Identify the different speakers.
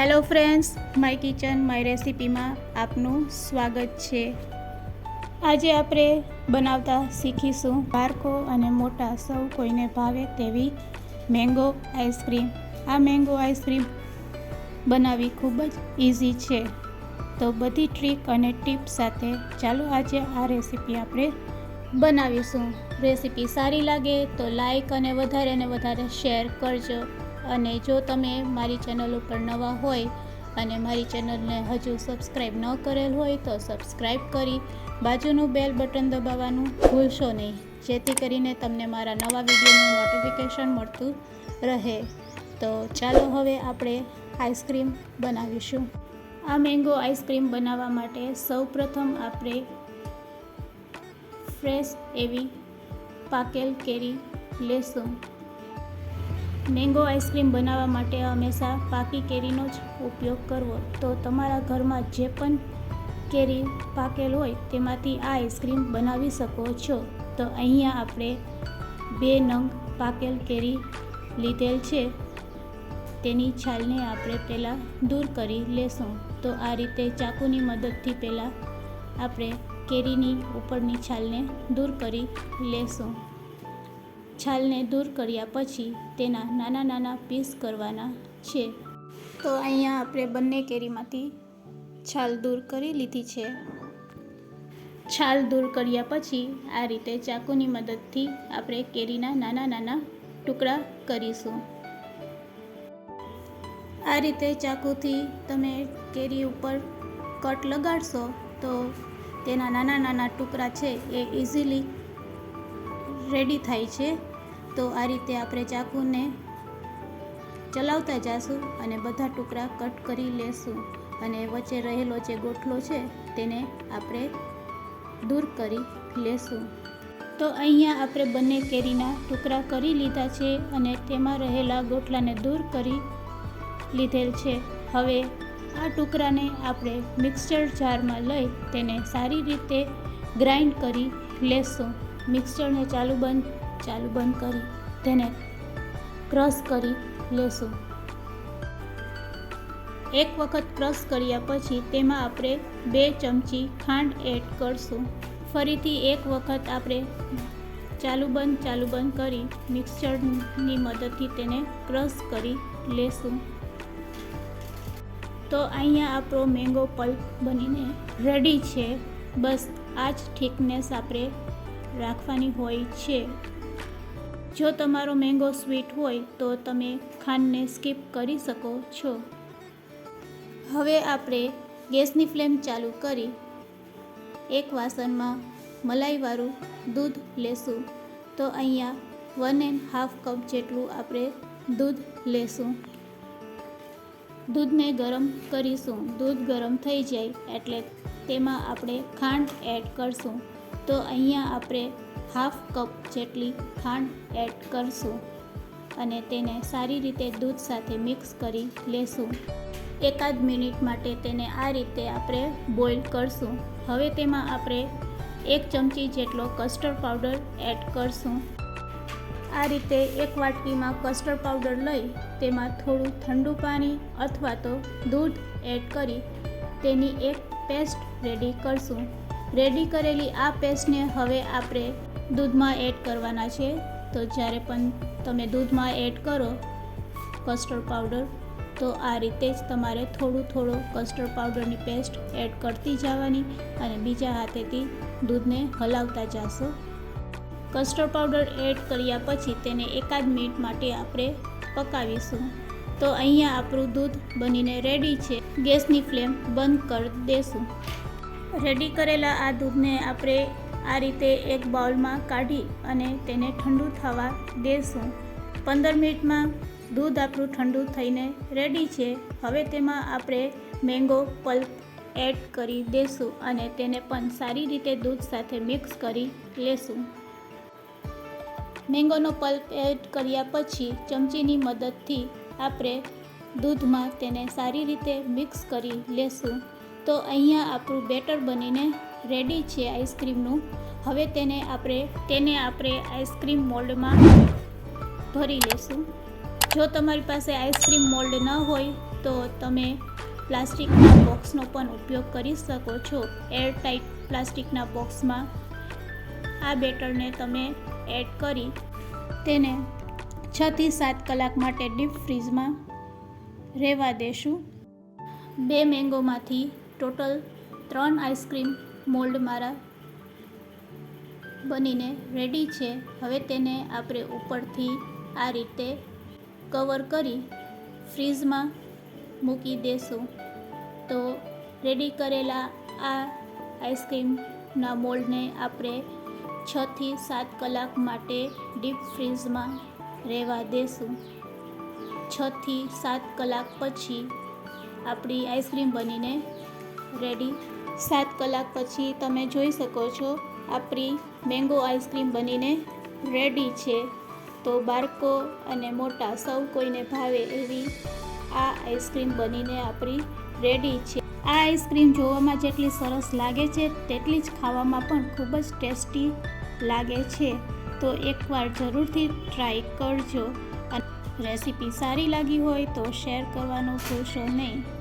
Speaker 1: Hello friends, my kitchen, my રેસિપીમાં આપનું સ્વાગત છે. આજે આપણે બનાવતા શીખીશું બાળકો અને મોટા સૌ કોઈને ભાવે તેવી મેંગો આઈસ્ક્રીમ. આ મેંગો આઈસ્ક્રીમ બનાવવી ખૂબ જ ઇઝી છે. તો બધી ટ્રીક અને ટીપ સાથે ચાલો આજે આ રેસીપી આપણે બનાવીશું. રેસીપી સારી લાગે તો લાઈક અને વધારે ને વધારે શેર કરજો. અને જો તમે મારી ચેનલ ઉપર નવા હોય અને મારી ચેનલને હજુ સબસ્ક્રાઈબ ન કરેલ હોય તો સબસ્ક્રાઈબ કરી બાજુનું બેલ બટન દબાવવાનું ભૂલશો નહીં. જેથી કરીને તમને મારા નવા વિડીયોનું નોટિફિકેશન મળતું રહે. તો ચાલો હવે આપણે આઈસ્ક્રીમ બનાવીશું. આ મેંગો આઈસ્ક્રીમ બનાવવા માટે સૌપ્રથમ આપણે ફ્રેશ એવી પાકેલ કેરી લેશું. મેંગો આઈસ્ક્રીમ બનાવવા માટે હંમેશા પાકી કેરીનો જ ઉપયોગ કરવો. તો તમારા ઘરમાં જે પણ કેરી પાકેલ હોય તેમાંથી આ આઈસ્ક્રીમ બનાવી શકો છો. તો અહીંયા આપણે બે નંગ પાકેલ કેરી લીધેલ છે. તેની છાલને આપણે પહેલાં દૂર કરી લેશું. તો આ રીતે ચાકુની મદદથી પહેલાં આપણે કેરીની ઉપરની છાલને દૂર કરી લેશું. છાલને દૂર કર્યા પછી તેના નાના નાના પીસ કરવાના છે. તો અહીંયા આપણે બંને કેરીમાંથી છાલ દૂર કરી લીધી છે. છાલ દૂર કર્યા પછી આ રીતે ચાકુની મદદથી આપણે કેરીના નાના નાના ટુકડા કરીશું. આ રીતે ચાકુથી તમે કેરી ઉપર કટ લગાડશો તો તેના નાના નાના ટુકડા છે એ ઇઝીલી રેડી થાય છે. તો આ રીતે આપણે ચાકુને ચલાવતા જાશું અને બધા ટુકડા કટ કરી લેશું. અને વચ્ચે રહેલો જે ગોઠલો છે, તેને આપણે દૂર કરી લેશું. તો અહીંયા આપણે બંને કેરીના ટુકડા કરી લીધા છે અને તેમાં રહેલા ગોઠલાને દૂર કરી લીધેલ છે. હવે આ ટુકડાને આપણે મિક્સચર જારમાં લઈ તેને સારી રીતે ગ્રાઇન્ડ કરી લેશું. મિક્સચરને ચાલુ બંધ ચાલુ બંધ કરી, તેને ક્રશ કરી લેશું. એક વખત ક્રશ કર્યા પછી તેમાં આપણે બે ચમચી ખાંડ એડ કરશું. ફરીથી એક વખત આપણે ચાલુ બંધ ચાલુ બંધ કરી મિક્સચરની મદદથી તેને ક્રશ કરી લેશું. તો અહીંયા આપણો મેંગો પલ્પ બનીને રેડી છે. બસ આ જ થિકનેસ આપણે રાખવાની હોય છે. જો તમારો મેંગો સ્વીટ હોય તો તમે ખાંડને સ્કીપ કરી શકો છો. હવે આપણે ગેસની ફ્લેમ ચાલુ કરી એક વાસણમાં મલાઈવાળું દૂધ લેશું. તો અહીંયા વન એન્ડ હાફ કપ જેટલું આપણે દૂધ લેશું. દૂધને ગરમ કરીશું. દૂધ ગરમ થઈ જાય એટલે તેમાં આપણે ખાંડ એડ કરશું. તો અહીંયા આપણે હાફ કપ જેટલી ખાંડ એડ કરશું અને તેને સારી રીતે દૂધ સાથે મિક્સ કરી લેશું. એકાદ મિનિટ માટે તેને આ રીતે આપણે બોઇલ કરશું. હવે તેમાં આપણે એક ચમચી જેટલો કસ્ટર્ડ પાવડર એડ કરશું. આ રીતે એક વાટકીમાં કસ્ટર્ડ પાવડર લઈ તેમાં થોડું ઠંડુ પાણી અથવા તો દૂધ એડ કરી તેની એક પેસ્ટ રેડી કરશું. રેડી કરેલી આ પેસ્ટને હવે આપણે દૂધમાં એડ કરવાના છે. તો જ્યારે પણ તમે દૂધમાં એડ કરો કસ્ટર્ડ પાવડર, તો આ રીતે જ તમારે થોડું થોડું કસ્ટર્ડ પાવડરની પેસ્ટ એડ કરતી જવાની અને બીજા હાથેથી દૂધને હલાવતા જશો. કસ્ટર્ડ પાવડર એડ કર્યા પછી તેને એકાદ મિનિટ માટે આપણે પકાવીશું. તો અહીંયા આપણું દૂધ બનીને રેડી છે. ગેસની ફ્લેમ બંધ કરી દેશું. રેડી કરેલા આ દૂધને આપણે આ રીતે એક બાઉલમાં કાઢી અને તેને ઠંડુ થવા દેશું. પંદર મિનિટમાં દૂધ આપણું ઠંડુ થઈને રેડી છે. હવે તેમાં આપણે મેંગો, પલ્પ એડ કરી દેશું અને તેને પણ સારી રીતે દૂધ સાથે મિક્સ કરી લેશું. મેંગોનો પલ્પ એડ કર્યા પછી ચમચીની મદદથી આપણે દૂધમાં તેને સારી રીતે મિક્સ કરી લેશું. તો અહીંયા આપણું બેટર બનીને રેડી છે આઈસ્ક્રીમનું. હવે તેને આપણે તેને આપણે આઈસ્ક્રીમ મોલ્ડમાં ભરી લેશું. જો તમારી પાસે આઈસ્ક્રીમ મોલ્ડ ન હોય, તો તમે પ્લાસ્ટિકના બોક્સનો પણ ઉપયોગ કરી શકો છો. એરટાઈટ પ્લાસ્ટિકના બોક્સમાં આ બેટરને તમે એડ કરી તેને છથી સાત કલાક માટે ડીપ ફ્રીઝમાં રહેવા દેશું. બે મેંગોમાંથી ટોટલ ત્રણ આઈસ્ક્રીમ મોલ્ડ મારા બનીને રેડી છે. હવે તેને આપણે ઉપરથી આ રીતે કવર કરી ફ્રીઝમાં મૂકી દેશું. તો રેડી કરેલા આ આઈસ્ક્રીમના મોલ્ડને આપણે છથી સાત કલાક માટે ડીપ ફ્રીઝમાં રહેવા દેશું. છથી સાત કલાક પછી આપણી આઈસ્ક્રીમ બનીને રેડી? સાત કલાક પછી તમે જોઈ શકો છો, આપણી મેંગો આઈસ્ક્રીમ બનીને રેડી છે. તો બાળકો અને મોટા સૌ કોઈને ભાવે એવી આ આઈસ્ક્રીમ બનીને આપણી રેડી છે. આ આઈસ્ક્રીમ જોવામાં જેટલી સરસ લાગે છે, તેટલી જ ખાવામાં પણ ખૂબ જ ટેસ્ટી લાગે છે. તો એકવાર જરૂરથી ટ્રાય કરજો. અને રેસીપી સારી લાગી હોય તો શેર કરવાનું ભૂલશો નહીં.